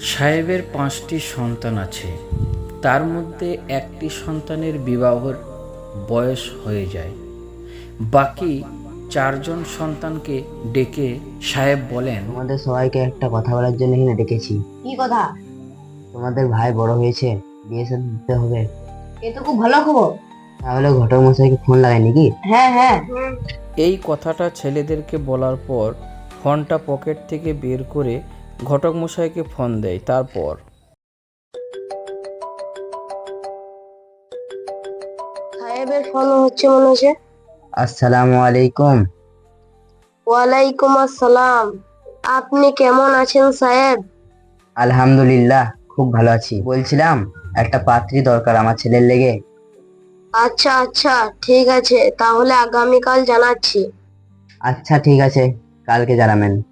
সাহেবের পাঁচটি সন্তান আছে। তার মধ্যে একটি সন্তানের বিবাহর বয়স হয়ে যায়। বাকি চারজন সন্তানকে ডেকে সাহেব বলেন তোমাদের সবাইকে একটা কথা বলার জন্য এখানে ডেকেছি। কি কথা? তোমাদের ভাই বড় হয়েছে বিয়ে শাদী দিতে হবে। এ তো খুব ভালো খবর। তাহলে ঘটক মশাইকে ফোন লাগায়নি নাকি? হ্যাঁ হ্যাঁ। এই কথাটা ছেলেদেরকে বলার পর ফোনটা পকেট থেকে বের করে ঘটক মশাইকে ফোন দেয় তারপর। সাহেবের ফোন হচ্ছে মনে হচ্ছে। আসসালামু আলাইকুম। ওয়ালাইকুম আসসালাম। আপনি কেমন আছেন সাহেব? আলহামদুলিল্লাহ খুব ভালো আছি। বলছিলাম একটা পাত্রী দরকার আমার ছেলের লেগে। আচ্ছা আচ্ছা ঠিক আছে। তাহলে আগামীকাল জানাচ্ছি। আচ্ছা ঠিক আছে। কালকে জানাবেন।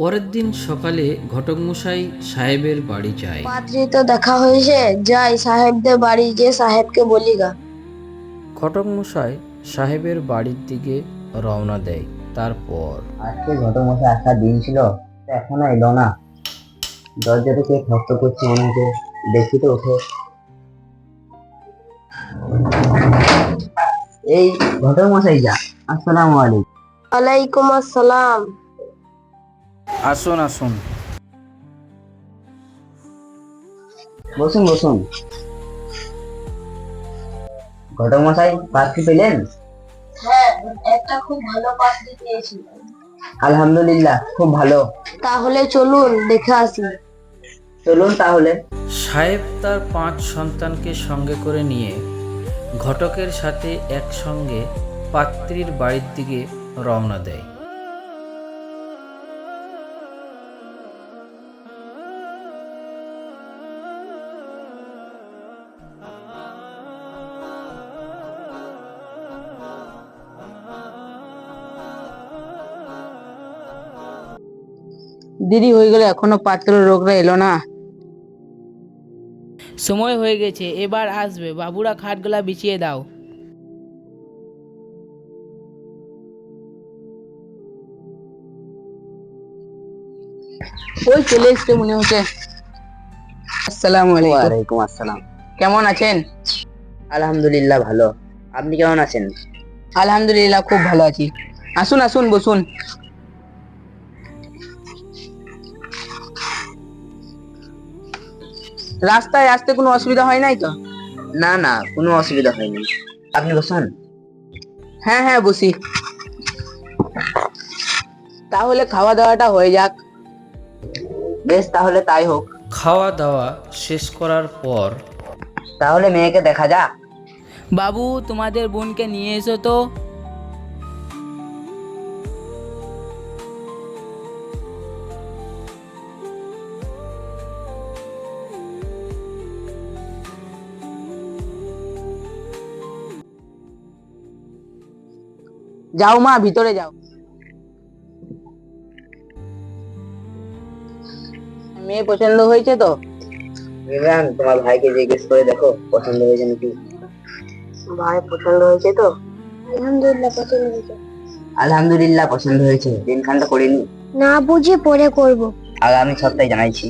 পরের দিন সকালে ঘটক মশাই সাহেবের বাড়ি যায়। পাত্রী তো দেখা হয়েছে যাই সাহেবদের বাড়ি গিয়ে সাহেবকে বলি গা। ঘটক মশাই সাহেবের বাড়ির দিকে রওনা দেয় তারপর। আজকে ঘটক মশাই আসার দিন ছিল তো এখনও এলো না। দরজাটা কে ঠক করছে মনে হচ্ছে দেখি তো ওঠে। এই ঘটক মশাই যা আসসালামু আলাইকুম। ওয়ালাইকুম আসসালাম। আসুন আসুন। বসুন বসুন। ঘটক মশাই পাত্রী পেলেন? হ্যাঁ একটা খুব ভালো পাত্রী পেয়েছি। আলহামদুলিল্লাহ খুব ভালো। তাহলে চলুন দেখে আসি। চলুন তাহলে। সাহেব তার পাঁচ সন্তানকে সঙ্গে করে নিয়ে ঘটকের সাথে একসঙ্গে পাত্রীর বাড়ির দিকে রওনা দেয়। দেরি হয়ে গেল এখনও পাত্র রোগরা এলো না। সময় হয়ে গেছে এবার আসবে। বাবুরা খাটগুলা বিছিয়ে দাও। ওই চলে এসছে মনে হচ্ছে। আসসালামু আলাইকুম আসসালাম। কেমন আছেন? আলহামদুলিল্লাহ ভালো। আপনি কেমন আছেন? আলহামদুলিল্লাহ খুব ভালো আছি। আসুন আসুন বসুন। রাস্তায় আসতে কোনো অসুবিধা হয় নাই তো? না না কোনো অসুবিধা হয়নি। আপনি বসুন। হ্যাঁ হ্যাঁ বসি। তাহলে খাওয়া দাওয়াটা হয়ে যাক। বেশ তাহলে তাই হোক। খাওয়া দাওয়া শেষ করার পর তাহলে মেয়েকে দেখা যাক। বাবু তোমাদের বোনকে নিয়ে এসো তো। যাও মা ভিতরে যাও। মেয়ে পছন্দ হয়েছে তো? তোমার ভাইকে জিজ্ঞেস করে দেখো পছন্দ হয়েছে নাকি? ভাই পছন্দ হয়েছে তো? আলহামদুলিল্লাহ পছন্দ হয়েছে। আলহামদুলিল্লাহ পছন্দ হয়েছে। দিনখানটা করিনি। না বুঝে পরে করব। আগামী সপ্তাহে জানাইছি।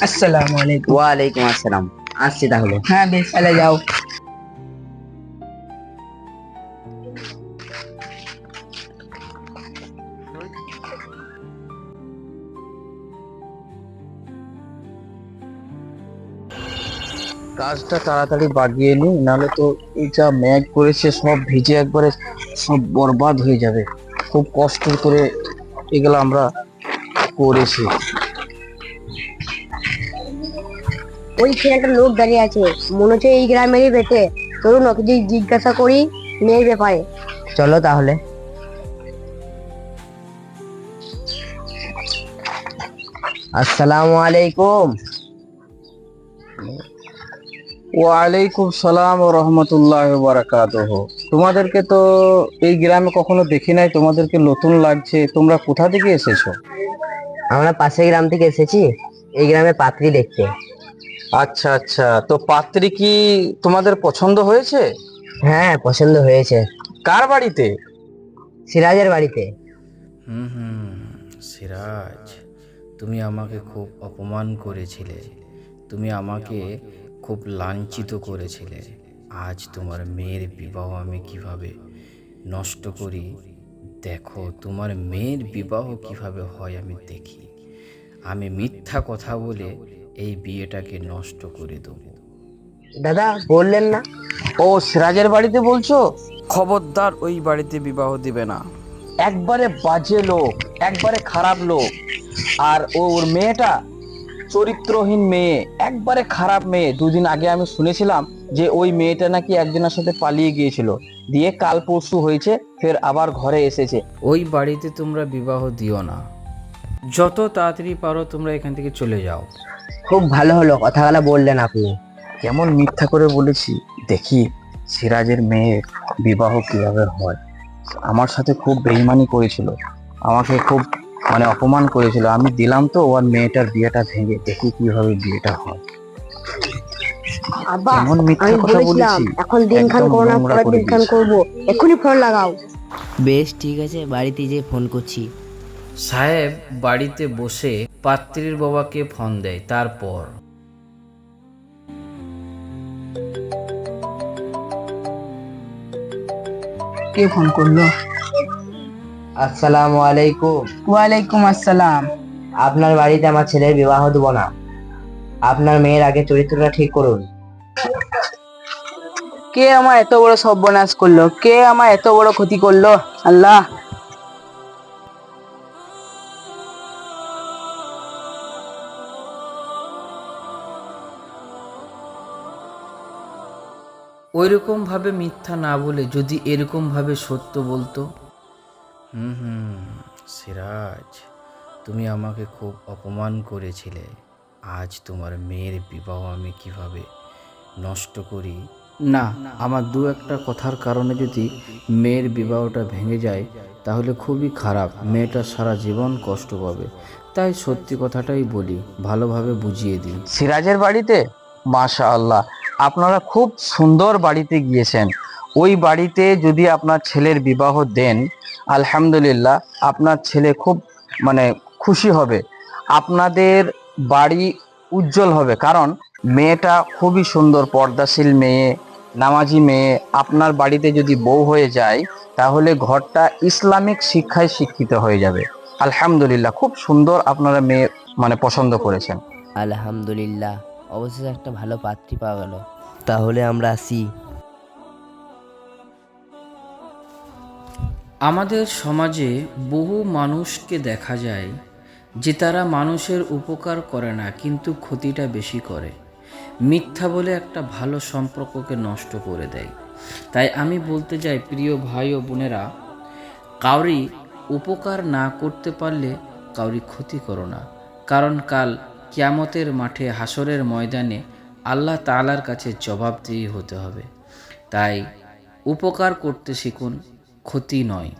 আসসালামু আলাইকুম। ওয়ালাইকুম আসসালাম। আসছি তাহলে। হ্যাঁ বেশ তাহলে যাও। কাজটা তাড়াতাড়ি বাগিয়ে নি নাহলে তো এই যা ম্যাগ করেছে সব ভিজে একবারে সব বরবাদ হয়ে যাবে। খুব কষ্ট করে এগুলো আমরা করেছি। ওই একটা লোক দাঁড়িয়ে আছে মনে হচ্ছে এই গ্রামেরই বেটে। চলুন ওকে জিজ্ঞাসা করি মেয়ের ব্যাপারে। চলো তাহলে। আসসালামু আলাইকুম। ওয়ালাইকুম সালাম ও রহমতুল্লাহ বারাকাতুহ। তোমাদেরকে তো এই গ্রামে কখনো দেখি নাই তোমাদেরকে নতুন লাগছে। তোমরা কোথা থেকে এসেছ? আমরা পাশের গ্রাম থেকে এসেছি এই গ্রামে পাত্রী দেখতে। আচ্ছা আচ্ছা। তো পাত্রী কি তোমাদের পছন্দ হয়েছে? হ্যাঁ পছন্দ হয়েছে। কার বাড়িতে? সিরাজের বাড়িতে। হুম হুম সিরাজ তুমি আমাকে খুব অপমান করেছিলে। তুমি আমাকে খুব লাঞ্ছিত করেছিলে। আজ তোমার মেয়ের বিবাহ আমি কীভাবে নষ্ট করি? দেখো তোমার মেয়ের বিবাহ কীভাবে হয় আমি দেখি। আমি মিথ্যা কথা বলে এই বিয়েটাকে নষ্ট করে দেবো। দাদা বললেন না। ও সিরাজের বাড়িতে বলছো? খবরদার ওই বাড়িতে বিবাহ দিবে না। একবারে বাজে লোক একবারে খারাপ লোক। আর ও ওর মেয়েটা চরিত্রহীন মেয়ে একবারে খারাপ মেয়ে। দুদিন আগে আমি শুনেছিলাম যে ওই মেয়েটা নাকি একজনের সাথে পালিয়ে গিয়েছিল। দিয়ে কাল পরশু হয়েছে ফের আবার ঘরে এসেছে। ওই বাড়িতে তোমরা বিবাহ দিও না। যত তাড়াতাড়ি পারো তোমরা এখান থেকে চলে যাও। খুব ভালো হলো কথাগুলো বললেন আপনি। কেমন মিথ্যা করে বলেছি দেখি সিরাজের মেয়ের বিবাহ কীভাবে হয়। আমার সাথে খুব বেইমানি করেছিল। আমাকে খুব মানে অপমান করেছিল। আমি দিলাম তো ওর মেয়েটার বিয়েটা ভেঙে। দেখি কীভাবে বিয়েটা হয়। মিথ্যা কথা বলেছি? এখন। করব। এক্ষুনি ফোন লাগাও। বেশ ঠিক আছে বাড়িতে যে ফোন করছি। সাহেব বাড়িতে বসে পাত্রীর বাবাকে ফোন দেয় তারপর। কে ফোন করল? আসসালামু আলাইকুম। ওয়ালাইকুম আসসালাম। আপনার বাড়িতে আমার ছেলের বিবাহ দেবো না। আপনার মেয়ের আগে চরিত্রটা ঠিক করুন। কে আমার এত বড় সর্বনাশ করল? কে আমার এত বড় ক্ষতি করল? আল্লাহ। ওইরকম ভাবে মিথ্যা না বলে যদি এরকম ভাবে সত্য বলতো? হুম হুম সিরাজ তুমি আমাকে খুব অপমান করেছিলে। আজ তোমার মেয়ের বিবাহ আমি কীভাবে নষ্ট করি? না আমার দু একটা কথার কারণে যদি মেয়ের বিবাহটা ভেঙে যায় তাহলে খুবই খারাপ। মেয়েটা সারা জীবন কষ্ট পাবে। তাই সত্যি কথাটাই বলি ভালোভাবে বুঝিয়ে দিই। সিরাজের বাড়িতে? মাশা আল্লাহ আপনারা খুব সুন্দর বাড়িতে গিয়েছেন। ওই বাড়িতে যদি আপনার ছেলের বিবাহ দেন আলহামদুলিল্লাহ, আপনার ছেলে খুব মানে খুশি হবে। আপনাদের বাড়ি উজ্জ্বল হবে, কারণ মেয়েটা খুবই সুন্দর, পর্দাশীল মেয়ে, নামাজি মেয়ে। আপনার বাড়িতে যদি বউ হয়ে যায়, তাহলে ঘরটা ইসলামিক শিক্ষায় শিক্ষিত হয়ে যাবে। আলহামদুলিল্লাহ, খুব সুন্দর আপনারা মেয়ে মানে পছন্দ করেছেন। আলহামদুলিল্লাহ, অবশেষে একটা ভালো পাত্রী পাওয়া গেল। তাহলে আমরা আসি আমাদের সমাজে বহু মানুষকে দেখা যায় যে তারা মানুষের উপকার করে না, কিন্তু ক্ষতিটা বেশি করে। মিথ্যা বলে একটা ভালো সম্পর্ককে নষ্ট করে দেয়। তাই আমি বলতে চাই, প্রিয় ভাই ও বোনেরা, কাউরি উপকার না করতে পারলে কাউরি ক্ষতি করো না। কারণ কাল কিয়ামতের মাঠে হাসরের ময়দানে আল্লাহ তালার কাছে জবাবদিহি হতে হবে। তাই উপকার করতে শিখুন ক্ষতি নয়।